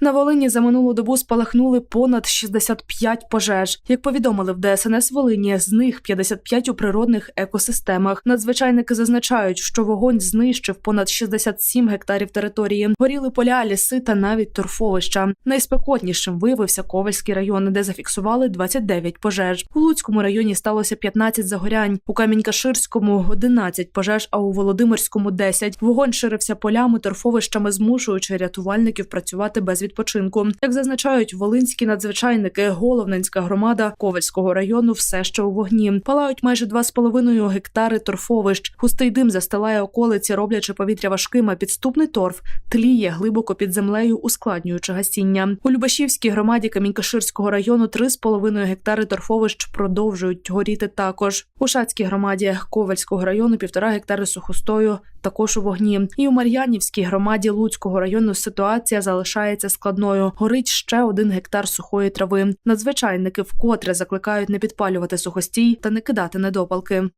На Волині за минулу добу спалахнули понад 65 пожеж. Як повідомили в ДСНС Волині, з них 55 у природних екосистемах. Надзвичайники зазначають, що вогонь знищив понад 67 гектарів території. Горіли поля, ліси та навіть торфовища. Найспекотнішим виявився Ковальський район, де зафіксували 29 пожеж. У Луцькому районі сталося 15 загорянь, у Камінь-Каширському – 11 пожеж, а у Володимирському – 10. Вогонь ширився полями, торфовищами, змушуючи рятувальників працювати без відпочинку. Як зазначають волинські надзвичайники, Головненська громада Ковальського району все ще у вогні. Палають майже 2,5 гектари торфовищ. Густий дим застилає околиці, роблячи повітря важким, а підступний торф тліє глибоко під землею, ускладнюючи гасіння. У Любашівській громаді Камінькаширського району 3,5 гектари торфовищ продовжують горіти також. У Шацькій громаді Ковальського району півтора гектари сухостою також у вогні. І у Мар'янівській громаді Луцького району ситуація залишається складною. Горить ще один гектар сухої трави. Надзвичайники вкотре закликають не підпалювати сухостій та не кидати недопалки.